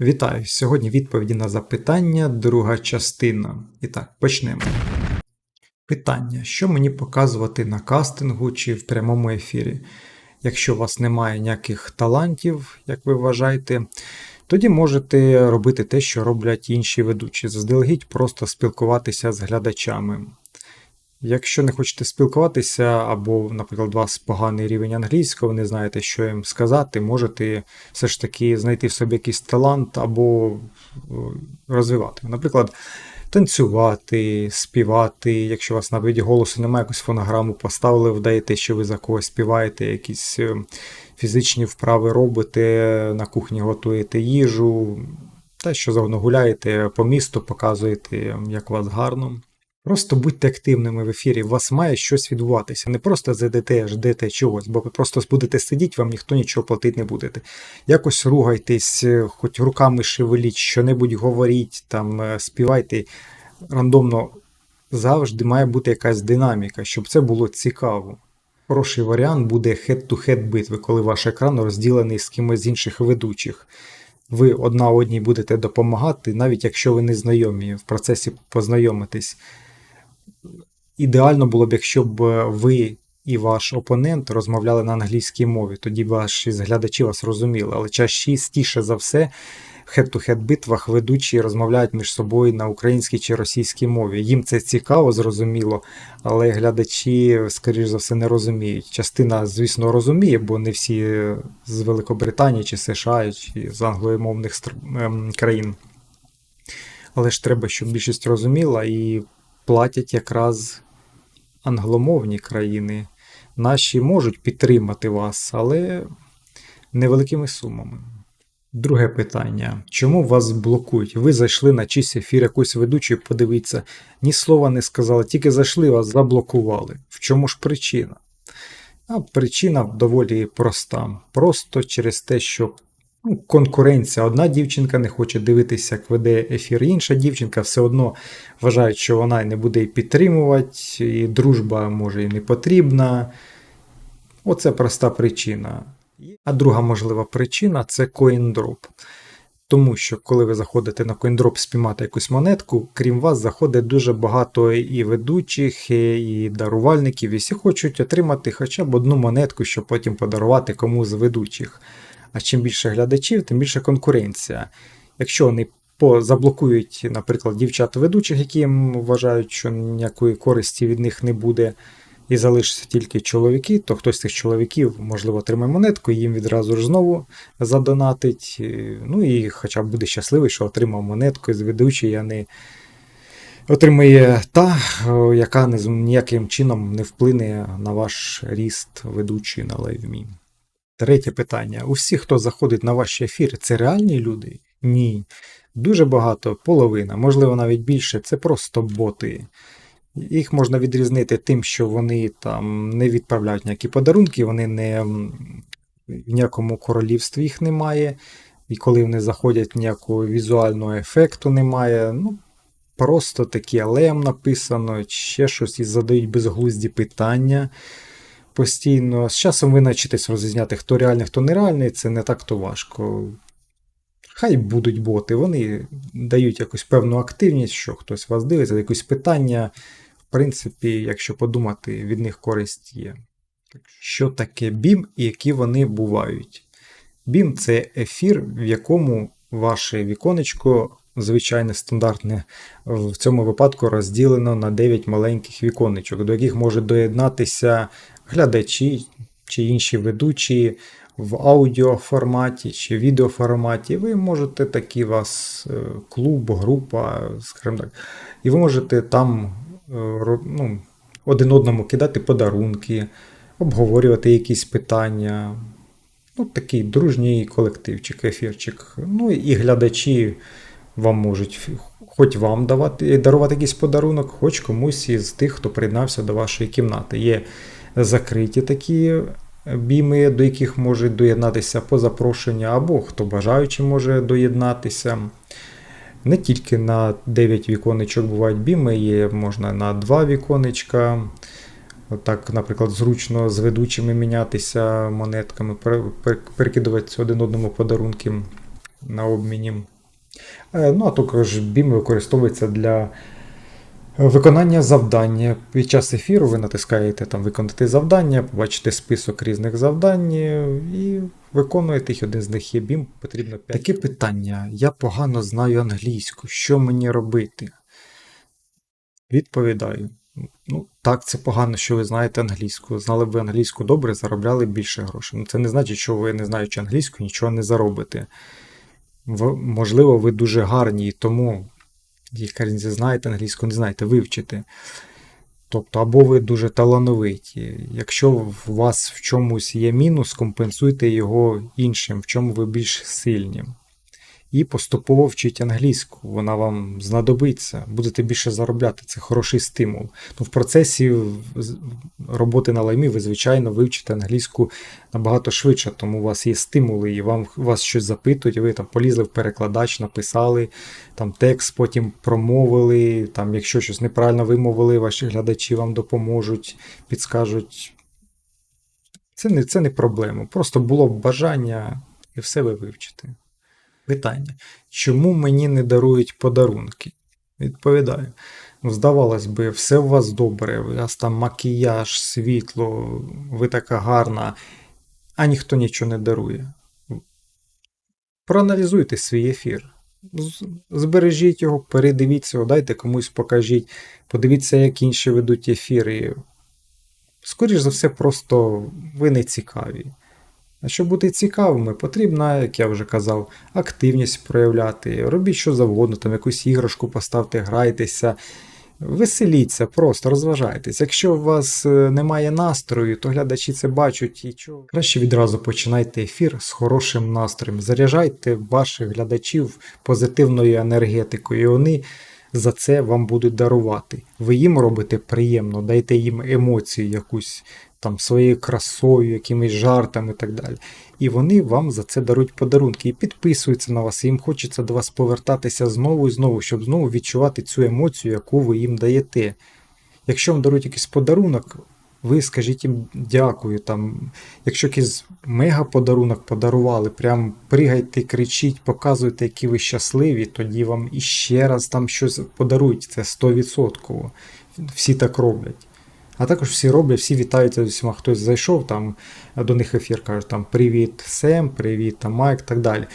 Вітаю! Сьогодні відповіді на запитання, друга частина. І так, почнемо. Питання: що мені показувати на кастингу чи в прямому ефірі? Якщо у вас немає ніяких талантів, як ви вважаєте, тоді можете робити те, що роблять інші ведучі. Заздалегідь просто спілкуватися з глядачами. Якщо не хочете спілкуватися, або, наприклад, у вас поганий рівень англійського, ви не знаєте, що їм сказати, можете все ж таки знайти в собі якийсь талант або е, розвивати. Наприклад, танцювати, співати. Якщо у вас навіть голосу немає, якусь фонограму поставили, вдаєте, що ви за когось співаєте, якісь е, фізичні вправи робите, на кухні готуєте їжу, та що завгодно гуляєте по місту, показуєте, як у вас гарно. Просто будьте активними в ефірі, у вас має щось відбуватися. Не просто зайдете, ждете чогось, бо ви просто будете сидіти, вам ніхто нічого платити не будете. Якось ругайтесь, е, хоч руками шевеліть, що-небудь говоріть, там, е, співайте. Рандомно завжди має бути якась динаміка, щоб це було цікаво. Хороший варіант буде head-to-head битви, коли ваш екран розділений з кимось з інших ведучих. Ви одна одній будете допомагати, навіть якщо ви не знайомі, в процесі познайомитись. Ідеально було б, якщо б ви і ваш опонент розмовляли на англійській мові, тоді ваші глядачі вас розуміли. Але частіше за все, в хед-то-хед битвах ведучі розмовляють між собою на українській чи російській мові. Їм це цікаво, зрозуміло, але глядачі, скоріш за все, не розуміють. Частина, звісно, розуміє, бо не всі з Великобританії чи США, чи з англомовних ем, країн. Але ж треба, щоб більшість розуміла і платять якраз англомовні країни. Наші можуть підтримати вас, але невеликими сумами. Друге питання. Чому вас блокують? Ви зайшли на чийсь ефір якусь ведучу, подивіться, ні слова не сказали, тільки зайшли, вас заблокували. В чому ж причина? А причина доволі проста. Просто через те, що конкуренція. Одна дівчинка не хоче дивитися, як веде ефір, інша дівчинка все одно вважає, що вона не буде і підтримувати, і дружба може і не потрібна. Оце проста причина. А друга можлива причина це CoinDrop. Тому що, коли ви заходите на CoinDrop спіймати якусь монетку, крім вас, заходить дуже багато і ведучих, і дарувальників, і всі хочуть отримати хоча б одну монетку, щоб потім подарувати комусь з ведучих. А чим більше глядачів, тим більше конкуренція. Якщо вони заблокують, наприклад, дівчат ведучих, які вважають, що ніякої користі від них не буде, і залишаться тільки чоловіки, то хтось з цих чоловіків, можливо, отримає монетку, і їм відразу ж знову задонатить. Ну і хоча б буде щасливий, що отримав монетку з ведучої, а не отримає та, яка ніяким чином не вплине на ваш ріст ведучий на лайвмі. Третє питання. Усі, хто заходить на ваші ефіри, це реальні люди? Ні. Дуже багато, половина, можливо, навіть більше, це просто боти. Їх можна відрізнити тим, що вони там не відправляють ніякі подарунки, вони не в ніякому королівстві їх немає. І коли вони заходять, ніякого візуального ефекту немає. Ну, Просто такі алеям написано, ще щось і задають безглузді питання постійно. З часом ви навчитесь розрізняти, хто реальний, хто нереальний, це не так то важко. Хай будуть боти, вони дають якусь певну активність, що хтось вас дивиться, якесь питання. В принципі, якщо подумати, від них користь є. Що таке BIM і які вони бувають? BIM це ефір, в якому ваше віконечко, звичайне стандартне, в цьому випадку розділено на 9 маленьких віконечок, до яких може доєднатися глядачі чи інші ведучі в аудіоформаті чи відеоформаті. Ви можете такі вас е, клуб, група, скажімо так, і ви можете там е, ну, один одному кидати подарунки, обговорювати якісь питання. Ну, Такий дружній колективчик, ефірчик. Ну і глядачі вам можуть хоч вам давати, дарувати якийсь подарунок, хоч комусь із тих, хто приєднався до вашої кімнати. Є закриті такі біми, до яких можуть доєднатися по запрошенню, або хто бажаючи може доєднатися. Не тільки на 9 віконечок бувають біми, є можна на 2 віконечка. Так, наприклад, зручно з ведучими мінятися монетками, перекидуватися один одному подарунки. на обміні. Е, Ну, а також BIM використовується для виконання завдання. Під час ефіру ви натискаєте там виконати завдання, побачите список різних завдань і виконуєте їх. Один з них є BIM, потрібно 5. Таке питання. Я погано знаю англійську. Що мені робити? Відповідаю. Ну, так, це погано, що ви знаєте англійську. Знали б ви англійську добре, заробляли більше грошей. Ну, Це не значить, що ви, не знаючи англійську, нічого не заробите. В, можливо, ви дуже гарні, і тому, яка різниця, знаєте англійську, не знаєте, вивчите. Тобто, або ви дуже талановиті. Якщо у вас в чомусь є мінус, компенсуйте його іншим, в чому ви більш сильні. І поступово вчіть англійську, вона вам знадобиться, будете більше заробляти, це хороший стимул. Ну, В процесі роботи на лаймі ви, звичайно, вивчите англійську набагато швидше, тому у вас є стимули, і вам вас щось запитують, ви там полізли в перекладач, написали там текст, потім промовили. Там, якщо щось неправильно вимовили, ваші глядачі вам допоможуть, підскажуть. Це не, це не проблема. Просто було б бажання і все ви вивчите. Питання. Чому мені не дарують подарунки? Відповідаю. Ну, здавалось би, все у вас добре, у вас там макіяж, світло, ви така гарна, а ніхто нічого не дарує. Проаналізуйте свій ефір. Збережіть його, передивіться дайте комусь покажіть, подивіться, як інші ведуть ефіри. Скоріш за все, просто ви не цікаві. А щоб бути цікавими, потрібна, як я вже казав, активність проявляти. Робіть що завгодно, там якусь іграшку поставте, грайтеся, веселіться, просто розважайтесь. Якщо у вас е, немає настрою, то глядачі це бачать і чого. Краще відразу починайте ефір з хорошим настроєм. Заряджайте ваших глядачів позитивною енергетикою, і вони за це вам будуть дарувати. Ви їм робите приємно, дайте їм емоцію якусь там своєю красою, якимись жартами і так далі. І вони вам за це дарують подарунки і підписуються на вас. І їм хочеться до вас повертатися знову і знову, щоб знову відчувати цю емоцію, яку ви їм даєте. Якщо вам дарують якийсь подарунок, ви скажіть їм дякую. Там, якщо якийсь мега-подарунок подарували, прям пригайте, кричіть, показуйте, які ви щасливі, тоді вам іще раз там щось подарують. Це 100%. Всі так роблять. А також всі роблять, всі вітаються з усіма. Хтось зайшов там до них ефір, каже там Привіт, Сем, привіт, там Майк, так далі.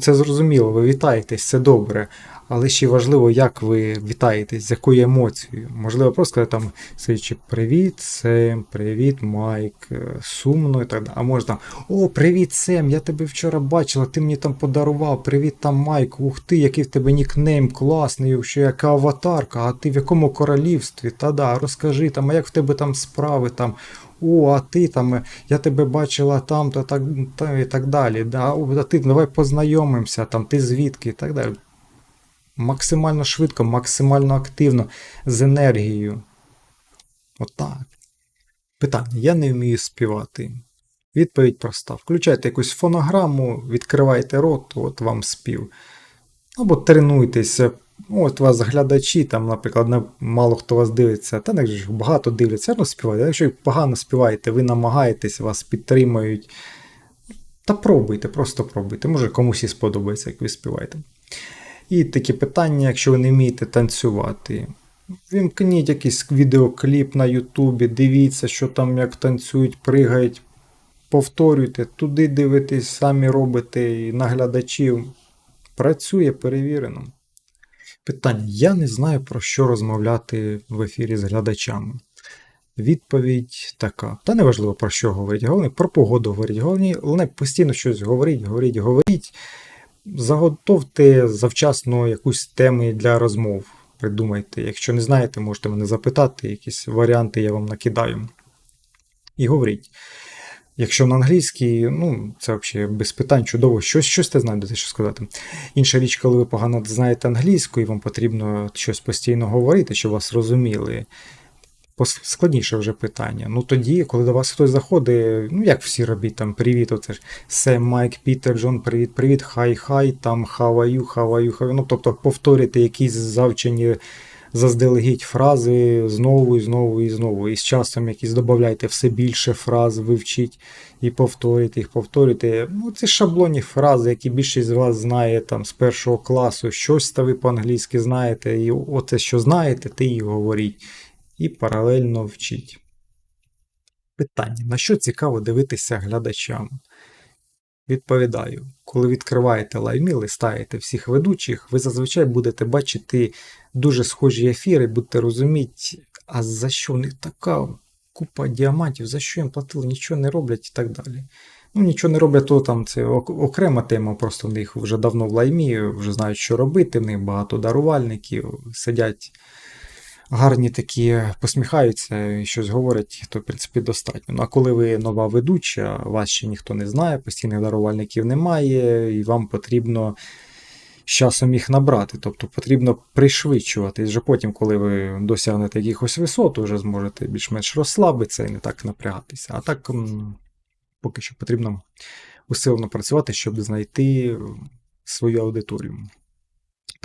Це зрозуміло, ви вітаєтесь, це добре. Але ще важливо, як ви вітаєтесь, з якою емоцією. Можливо, просто сказати там, сидячи, привіт, Сем, привіт, Майк, е, сумно і так далі. А може там, о, привіт, Сем, я тебе вчора бачила, ти мені там подарував, привіт там Майк, ух ти, який в тебе нікнейм класний, що яка аватарка, а ти в якому королівстві? Та да, розкажи там, а як в тебе там справи там. О, а ти там, е, я тебе бачила там, та так, та, і так далі. Да, о, а ти давай познайомимося, там, ти звідки і так далі максимально швидко, максимально активно, з енергією. Отак. Питання: я не вмію співати. Відповідь проста. Включайте якусь фонограму, відкривайте рот, от вам спів. Або тренуйтеся. От вас глядачі, там, наприклад, мало хто вас дивиться, та не багато дивляться, все одно співаєте. Якщо погано співаєте, ви намагаєтесь, вас підтримують. Та пробуйте, просто пробуйте. Може комусь і сподобається, як ви співаєте. І такі питання, якщо ви не вмієте танцювати. Вімкніть якийсь відеокліп на Ютубі, дивіться, що там як танцюють, пригають, повторюйте, туди дивитесь, самі робите і на глядачів. Працює перевірено. Питання: я не знаю про що розмовляти в ефірі з глядачами. Відповідь така. Та неважливо про що говорить. Головне про погоду говорить. Головне постійно щось говорить, говорить, говорить. Заготовте завчасно якусь теми для розмов. Придумайте. Якщо не знаєте, можете мене запитати, якісь варіанти я вам накидаю. І говоріть. Якщо на англійській, ну, це взагалі без питань чудово, щось, щось ти знаєте, що сказати. Інша річ, коли ви погано знаєте англійську, і вам потрібно щось постійно говорити, щоб вас розуміли. Складніше вже питання. Ну тоді, коли до вас хтось заходить, ну як всі робіть там привіт, оце ж Сем, Майк, Пітер, Джон, привіт, привіт, хай, хай, там how are you. Ну, тобто повторюйте якісь завчені заздалегідь фрази знову і знову і знову. І з часом якісь додавайте все більше фраз, вивчіть і повторюйте їх, повторюйте. Ну, це шаблонні фрази, які більшість з вас знає там з першого класу. Щось та ви по-англійськи знаєте, і оце, що знаєте, те і говоріть. І паралельно вчіть. Питання: на що цікаво дивитися глядачам? Відповідаю, коли відкриваєте лаймі, листаєте всіх ведучих, ви зазвичай будете бачити дуже схожі ефіри, будете розуміти, а за що в них така купа діамантів, за що їм платили, нічого не роблять і так далі. Ну, нічого не роблять, то там це окрема тема, просто в них вже давно в лаймі, вже знають, що робити, в них багато дарувальників, сидять гарні такі, посміхаються і щось говорять, то в принципі достатньо. Ну а коли ви нова ведуча, вас ще ніхто не знає, постійних дарувальників немає, і вам потрібно з часом їх набрати. Тобто потрібно пришвидшуватись. Вже потім, коли ви досягнете якихось висот, вже зможете більш-менш розслабитися і не так напрягатися. А так поки що потрібно усилено працювати, щоб знайти свою аудиторію.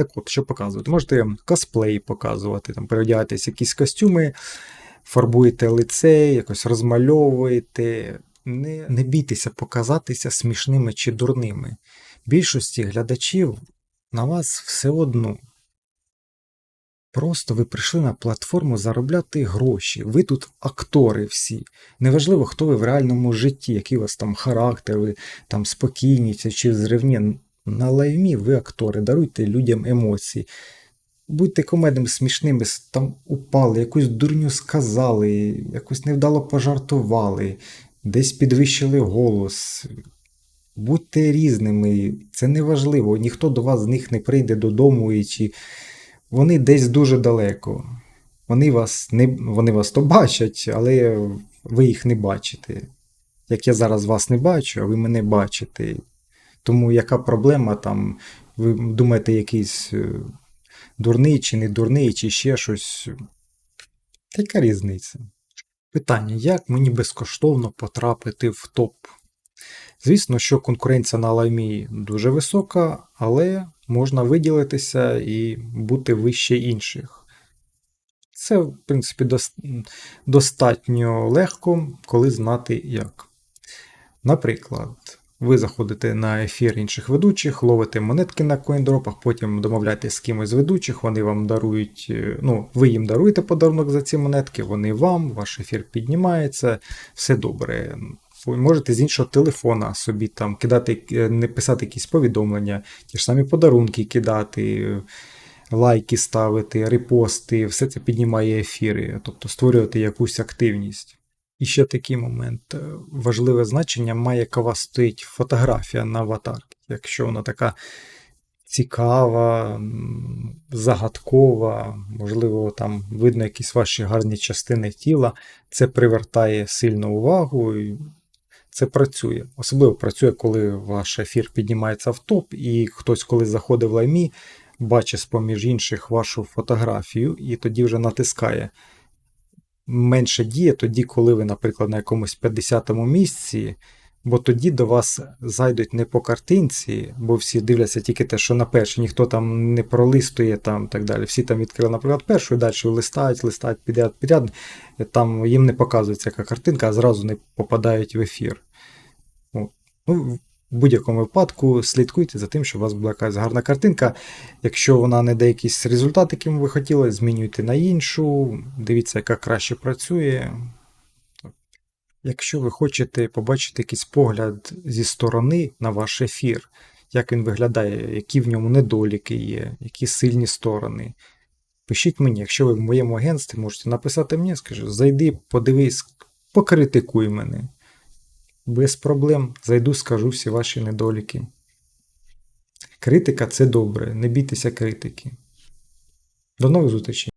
Так от, що показувати? Можете косплей показувати, там, переодягатись якісь костюми, фарбуєте лице, якось розмальовуєте. Не, не бійтеся показатися смішними чи дурними. Більшості глядачів на вас все одно. Просто ви прийшли на платформу заробляти гроші. Ви тут актори всі. Неважливо, хто ви в реальному житті, який у вас там характер, ви там спокійні чи- зривні. На лайвмі ви актори, даруйте людям емоції. Будьте комедними, смішними, там упали, якусь дурню сказали, якось невдало пожартували, десь підвищили голос. Будьте різними, це не важливо. Ніхто до вас з них не прийде додому і чи вони десь дуже далеко. Вони вас не вони вас то бачать, але ви їх не бачите. Як я зараз вас не бачу, а ви мене бачите. Тому яка проблема там? Ви думаєте, якийсь е, дурний чи не дурний, чи ще щось. Та яка різниця? Питання: як мені безкоштовно потрапити в топ? Звісно, що конкуренція на лаймі дуже висока, але можна виділитися і бути вище інших. Це, в принципі, дос- достатньо легко, коли знати як. Наприклад, ви заходите на ефір інших ведучих, ловите монетки на коіндропах, потім домовляєтесь з кимось з ведучих, вони вам дарують, е, ну, ви їм даруєте подарунок за ці монетки, вони вам, ваш ефір піднімається, все добре. Ви можете з іншого телефона собі там кидати, е, не писати якісь повідомлення, ті ж самі подарунки кидати, лайки ставити, репости, все це піднімає ефіри, тобто створювати якусь активність. І ще такий момент. е, Важливе значення має, яка вас стоїть фотографія на аватарці. Якщо вона така цікава, загадкова, можливо, там видно якісь ваші гарні частини тіла, це привертає сильну увагу. І це працює. Особливо працює, коли ваш ефір піднімається в топ, і хтось, коли заходить в лаймі, бачить з-поміж інших вашу фотографію, і тоді вже натискає менше діє тоді, коли ви, наприклад, на якомусь 50-му місці, бо тоді до вас зайдуть не по картинці, бо всі дивляться тільки те, що на першій, ніхто там не пролистує там так далі. Всі там відкрили, наприклад, першу і далі листають, листають підряд, підряд. Там їм не показується яка картинка, а зразу не попадають в ефір. Ну, в будь-якому випадку слідкуйте за тим, щоб у вас була якась гарна картинка. Якщо вона не дає якийсь результат, яким ви хотіли, змінюйте на іншу, дивіться, яка краще працює. Якщо ви хочете побачити якийсь погляд зі сторони на ваш ефір, як він виглядає, які в ньому недоліки є, які сильні сторони. Пишіть мені, якщо ви в моєму агентстві можете написати мені, скажу, зайди, подивись, покритикуй мене. Без проблем зайду, скажу всі ваші недоліки. Критика це добре, не бійтеся критики. До нових зустрічей!